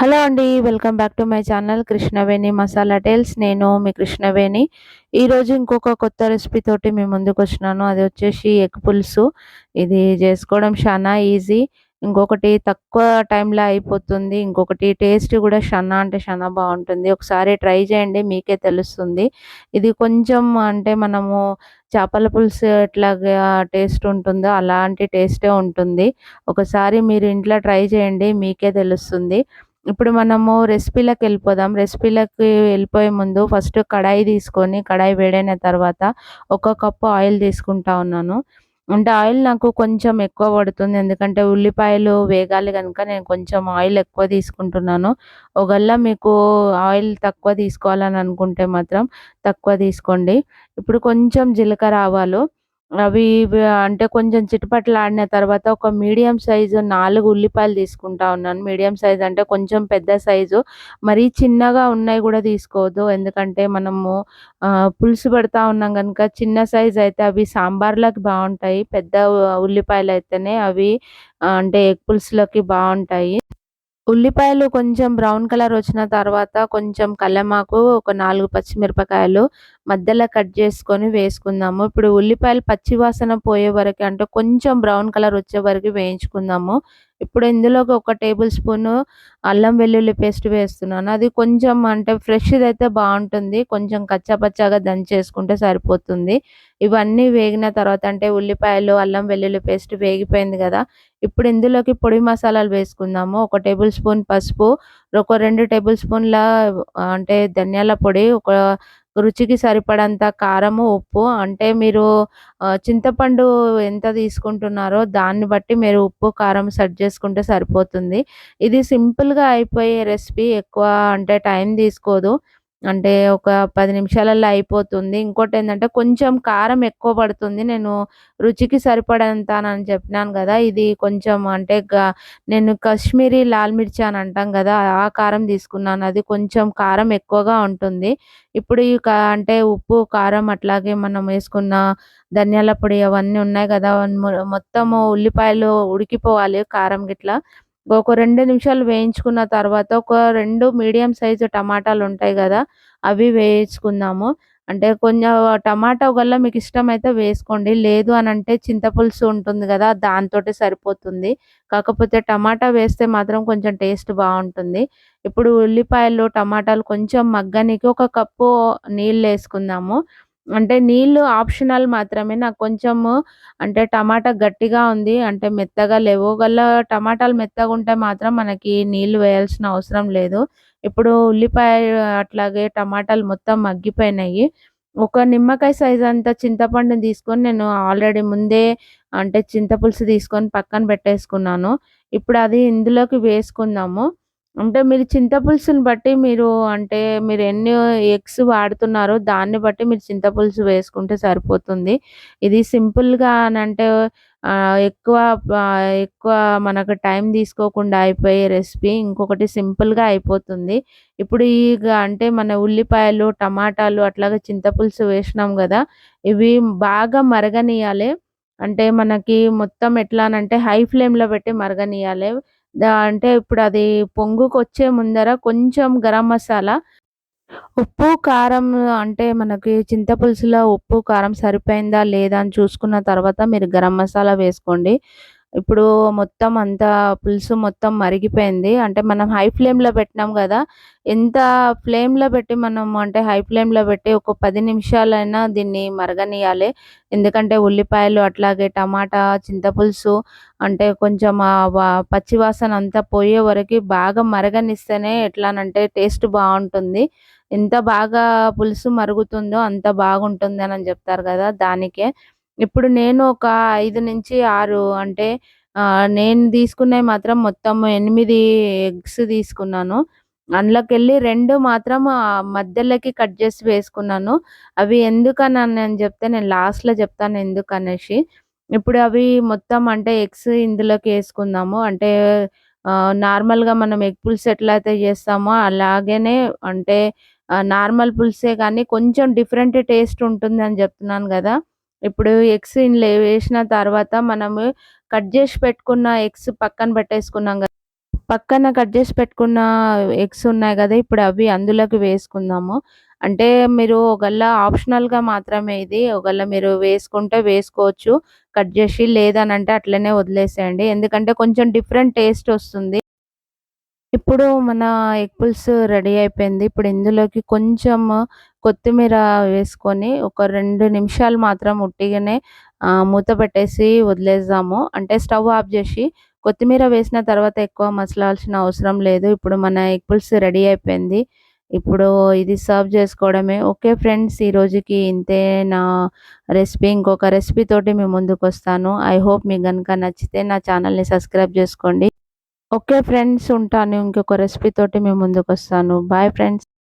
Hello అండి welcome back to my channel Krishnaveni masala tales. నేను మీ కృష్ణవేణి. ఈరోజు ఇంకొక కొత్త రెసిపీ తోటి మీ ముందుకు వచ్చినాను అది వచ్చేసి ఎగ్ పులుసు. ఇది చేసుకోవడం చాలా ఈజీ. ఇంకొకటి తక్కువ టైంలో అయిపోతుంది. ఇంకొకటి టేస్ట్ కూడా చాలా అంటే చాలా బాగుంటుంది. ఒకసారి ట్రై చేయండి మీకే తెలుస్తుంది. ఇది కొంచెం అంటే మనము చేపల పులుసు ఎట్లాగా టేస్ట్ ఉంటుందో అలాంటి టేస్టే ఉంటుంది. ఒకసారి మీరు ఇంట్లో ట్రై చేయండి మీకే తెలుస్తుంది. ఇప్పుడు మనము రెసిపీలకు వెళ్ళిపోదాం. రెసిపీలోకి వెళ్ళిపోయే ముందు ఫస్ట్ కడాయి తీసుకొని కడాయి వేడైన తర్వాత ఒక కప్పు ఆయిల్ తీసుకుంటా ఉన్నాను. అంటే ఆయిల్ నాకు కొంచెం ఎక్కువ పడుతుంది. ఎందుకంటే ఉల్లిపాయలు వేగాలి కనుక నేను కొంచెం ఆయిల్ ఎక్కువ తీసుకుంటున్నాను. ఒకవేళ మీకు ఆయిల్ తక్కువ తీసుకోవాలని అనుకుంటే మాత్రం తక్కువ తీసుకోండి. ఇప్పుడు కొంచెం జీలకర్ర ఆవాలు అవి అంటే కొంచెం చిటపటలాడిన తర్వాత ఒక మీడియం సైజు నాలుగు ఉల్లిపాయలు తీసుకుంటా ఉన్నాను. మీడియం సైజ్ అంటే కొంచెం పెద్ద సైజు. మరీ చిన్నగా ఉన్నాయి కూడా తీసుకోవద్దు. ఎందుకంటే మనము పులుసు పెడతా ఉన్నాం కనుక చిన్న సైజ్ అయితే అవి సాంబార్లోకి బాగుంటాయి. పెద్ద ఉల్లిపాయలు అయితేనే అవి అంటే ఎగ్ పులుసులోకి బాగుంటాయి. ఉల్లిపాయలు కొంచెం బ్రౌన్ కలర్ వచ్చిన తర్వాత కొంచెం కల్లమాకు ఒక నాలుగు పచ్చిమిరపకాయలు మధ్యలో కట్ చేసుకొని వేసుకుందాము. ఇప్పుడు ఉల్లిపాయలు పచ్చి వాసన పోయే వరకు అంటే కొంచెం బ్రౌన్ కలర్ వచ్చే వరకు వేయించుకుందాము. ఇప్పుడు ఇందులోకి ఒక టేబుల్ స్పూన్ అల్లం వెల్లుల్లి పేస్ట్ వేస్తున్నాను. అది కొంచెం అంటే ఫ్రెష్ది అయితే బాగుంటుంది. కొంచెం కచ్చాపచ్చాగా దంచేసుకుంటే సరిపోతుంది. ఇవన్నీ వేగిన తర్వాత అంటే ఉల్లిపాయలు అల్లం వెల్లుల్లి పేస్ట్ వేగిపోయింది కదా. ఇప్పుడు ఇందులోకి పొడి మసాలాలు వేసుకుందాము. ఒక టేబుల్ స్పూన్ పసుపు ఒక రెండు టేబుల్ స్పూన్ల అంటే ధనియాల పొడి ఒక రుచికి సరిపడంత కారము ఉప్పు అంటే మీరు చింతపండు ఎంత తీసుకుంటున్నారో దాన్ని బట్టి మీరు ఉప్పు కారం సెట్ చేసుకుంటే సరిపోతుంది. ఇది సింపుల్గా అయిపోయే రెసిపీ ఎక్కువ అంటే టైం తీసుకోదు. అంటే ఒక పది నిమిషాలలో అయిపోతుంది. ఇంకోటి ఏంటంటే కొంచెం కారం ఎక్కువ పడుతుంది. నేను రుచికి సరిపడంతానని చెప్పినాను కదా. ఇది కొంచెం అంటే నేను కాశ్మీరీ లాల్ మిర్చి అని అంటాం కదా ఆ కారం తీసుకున్నాను. అది కొంచెం కారం ఎక్కువగా ఉంటుంది. ఇప్పుడు ఈ అంటే ఉప్పు కారం అట్లాగే మనం వేసుకున్న ధనియాల పొడి అవన్నీ ఉన్నాయి కదా. మొత్తము ఉల్లిపాయలు ఉడికిపోవాలి కారం గిట్లా. ఒక రెండు నిమిషాలు వేయించుకున్న తర్వాత ఒక రెండు మీడియం సైజు టమాటాలు ఉంటాయి కదా అవి వేయించుకుందాము. అంటే కొంచెం టమాటా ఒకవేళ మీకు ఇష్టమైతే వేసుకోండి. లేదు అని అంటే చింతపులుసు ఉంటుంది కదా దాంతో సరిపోతుంది. కాకపోతే టమాటా వేస్తే మాత్రం కొంచెం టేస్ట్ బాగుంటుంది. ఇప్పుడు ఉల్లిపాయలు టమాటాలు కొంచెం మగ్గనికి ఒక కప్పు నీళ్ళు వేసుకుందాము. అంటే నీళ్ళు ఆప్షనల్ మాత్రమే. నాకు కొంచెము అంటే టమాటా గట్టిగా ఉంది. అంటే మెత్తగా లేవు. గల టమాటాలు మెత్తగా ఉంటే మాత్రం మనకి నీళ్ళు వేయాల్సిన అవసరం లేదు. ఇప్పుడు ఉల్లిపాయ అట్లాగే టమాటాలు మొత్తం మగ్గిపోయినాయి. ఒక నిమ్మకాయ సైజ్ అంత చింతపండు తీసుకొని నేను ఆల్రెడీ ముందే అంటే చింతపులుసు తీసుకొని పక్కన పెట్టేసుకున్నాను. ఇప్పుడు అది ఇందులోకి వేసుకుందాము. అంటే మీరు చింతపులుసుని బట్టి మీరు అంటే మీరు ఎన్ని ఎగ్స్ వాడుతున్నారో దాన్ని బట్టి మీరు చింతపులుసు వేసుకుంటే సరిపోతుంది. ఇది సింపుల్గా అని అంటే ఎక్కువ ఎక్కువ మనకు టైం తీసుకోకుండా అయిపోయే రెసిపీ. ఇంకొకటి సింపుల్గా అయిపోతుంది. ఇప్పుడు ఈ అంటే మన ఉల్లిపాయలు టమాటాలు అట్లాగే చింతపులుసు వేసినాం కదా ఇవి బాగా మరగనియాలి. అంటే మనకి మొత్తం ఎట్లా అంటే హై ఫ్లేమ్లో పెట్టి మరగనియాలి. అంటే ఇప్పుడు అది పొంగుకొచ్చే ముందర కొంచెం గరం మసాలా ఉప్పు కారం అంటే మనకి చింతపులుసులో ఉప్పు కారం సరిపోయిందా లేదా అని చూసుకున్న తర్వాత మీరు గరం మసాలా వేసుకోండి. ఇప్పుడు మొత్తం అంతా పులుసు మొత్తం మరిగిపోయింది. అంటే మనం హై ఫ్లేమ్లో పెట్టినాం కదా ఎంత ఫ్లేమ్లో పెట్టి మనం అంటే హై ఫ్లేమ్లో పెట్టి ఒక పది నిమిషాలైనా దీన్ని మరగనియాలి. ఎందుకంటే ఉల్లిపాయలు అట్లాగే టమాటా చింతపులుసు అంటే కొంచెం పచ్చివాసన అంతా పోయే వరకు బాగా మరగనిస్తేనే ఎట్లానంటే టేస్ట్ బాగుంటుంది. ఎంత బాగా పులుసు మరుగుతుందో అంత బాగుంటుంది అని చెప్తారు కదా దానికే. ఇప్పుడు నేను ఒక ఐదు నుంచి ఆరు అంటే నేను తీసుకున్నవి మాత్రం మొత్తం ఎనిమిది ఎగ్స్ తీసుకున్నాను. అందులోకెళ్ళి రెండు మాత్రం మధ్యలోకి కట్ చేసి వేసుకున్నాను. అవి ఎందుకని నేను చెప్తే నేను లాస్ట్లో చెప్తాను ఎందుకనేసి. ఇప్పుడు అవి మొత్తం అంటే ఎగ్స్ ఇందులోకి వేసుకుందాము. అంటే నార్మల్గా మనం ఎగ్ పులుసు ఎట్లయితే చేస్తామో అలాగనే అంటే నార్మల్ పులుసే కానీ కొంచెం డిఫరెంట్ టేస్ట్ ఉంటుంది అని చెప్తున్నాను కదా. ఇప్పుడు ఎగ్స్ ఇందులో వేసిన తర్వాత మనము కట్ చేసి పెట్టుకున్న ఎగ్స్ పక్కన పెట్టేసుకున్నాం కదా. పక్కన కట్ చేసి పెట్టుకున్న ఎగ్స్ ఉన్నాయి కదా ఇప్పుడు అవి అందులోకి వేసుకుందాము. అంటే మీరు ఒకళ్ళ ఆప్షనల్గా మాత్రమే ఇది ఒకళ్ళ మీరు వేసుకుంటే వేసుకోవచ్చు కట్ చేసి లేదనంటే అట్లనే వదిలేసేయండి. ఎందుకంటే కొంచెం డిఫరెంట్ టేస్ట్ వస్తుంది. ఇప్పుడు మన ఎగ్ పులుసు రెడీ అయిపోయింది. ఇప్పుడు ఇందులోకి కొంచెం కొత్తిమీర వేసుకొని ఒక రెండు నిమిషాలు మాత్రం ఉట్టిగానే మూత పెట్టేసి వదిలేద్దాము. అంటే స్టవ్ ఆఫ్ చేసి కొత్తిమీర వేసిన తర్వాత ఎక్కువ మసలాల్సిన అవసరం లేదు. ఇప్పుడు మన ఎగ్ పులుసు రెడీ అయిపోయింది. ఇప్పుడు ఇది సర్వ్ చేసుకోవడమే. ఓకే ఫ్రెండ్స్ ఈ రోజుకి ఇంతే నా రెసిపీ. ఇంకొక రెసిపీ తోటి మీ ముందుకు వస్తాను ఐ హోప్ మీకు కనుక నచ్చితే నా ఛానల్ని సబ్స్క్రైబ్ చేసుకోండి. ఓకే ఫ్రెండ్స్ ఉంటాను. ఇంకొక రెసిపీ తోటి మేము ముందుకు వస్తాను బాయ్ ఫ్రెండ్స్.